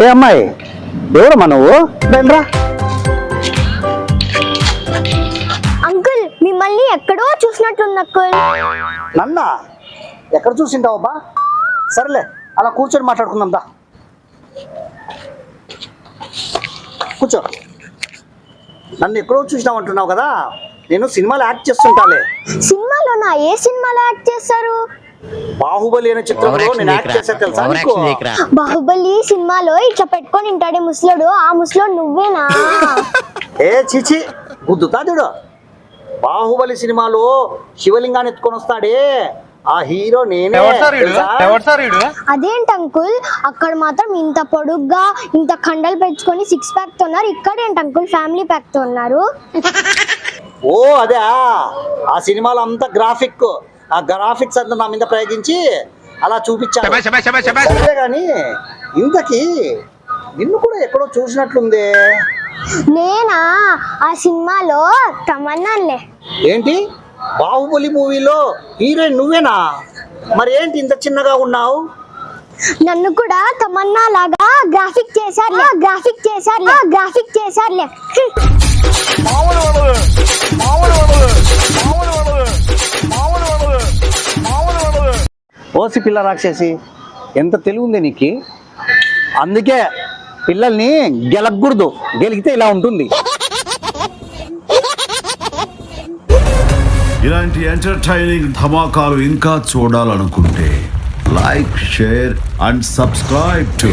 ఏ అమ్మాయి? ఎవరమ్మా నువ్వు? రండ్రా అంకుల్ మిమ్మల్ని ఎక్కడో చూసినట్టుంది అంకుల్. నన్నా ఎక్కడ చూసింటావబ్బా? సరేలే అలా కూర్చొని మాట్లాడుకుందాం దా. కూర్చో. నన్ను ఎక్కడో చూసినావు అంటున్నావు కదా? నేను సినిమాలో యాక్ట్ చేస్తుంటాలే. సినిమాలోనా? ఏ సినిమాలో యాక్ట్ చేస్తారు? బాహుబలి అనే చిత్రంలో నేను యాక్ట్ చేసా తెలుసా నీకు? బాహుబలి సినిమాలో ఇట్లా పెట్టుకొని ఉంటాడే ముసలోడు. ఆ ముసలోడు నువ్వేనా? ఏ చిచి గుద్దుతా చూడు. బాహుబలి సినిమాలో శివలింగాన్ని ఎత్తుకొని వస్తాడే. ఆ హీరో నేనే? అదేంటి అంకుల్? అక్కడ మాత్రం ఇంత పొడుగ్గా ఇంత కండలు పెంచుకొని సిక్స్ ప్యాక్తో ఉన్నారు. ఇక్కడ ఏంటి అంకుల్? ఫ్యామిలీ ప్యాక్తో ఉన్నారు. ఓ అదే ఆ. సినిమాలో అంతా గ్రాఫిక్ ఆ గ్రాఫిక్స్ అంతా నా మీద ప్రయోగించి అలా చూపించాను. సరే కానీ ఇంతకీ నిన్ను కూడా ఎక్కడో చూసినట్లుంది. నేనా? ఆ సినిమాలో తమన్నానులే ఏంటి? బాహుబలి మూవీలో హీరోయిన్ నువ్వేనా? మరి ఏంటి ఇంత చిన్నగా ఉన్నావు? నన్ను కూడా తమన్నా లాగా గ్రాఫిక్ చేశారులే గ్రాఫిక్ చేశారులే గ్రాఫిక్ చేశారులే. ఓసి పిల్ల రాక్షసి. ఎంత తెలివి ఉంది నీకు? అందుకే పిల్లల్ని గెలకూడదు. గెలిగితే ఇలా ఉంటుంది. ఇలాంటి ఎంటర్టైనింగ్ ధమాకాలు ఇంకా చూడాలనుకుంటే like share and subscribe to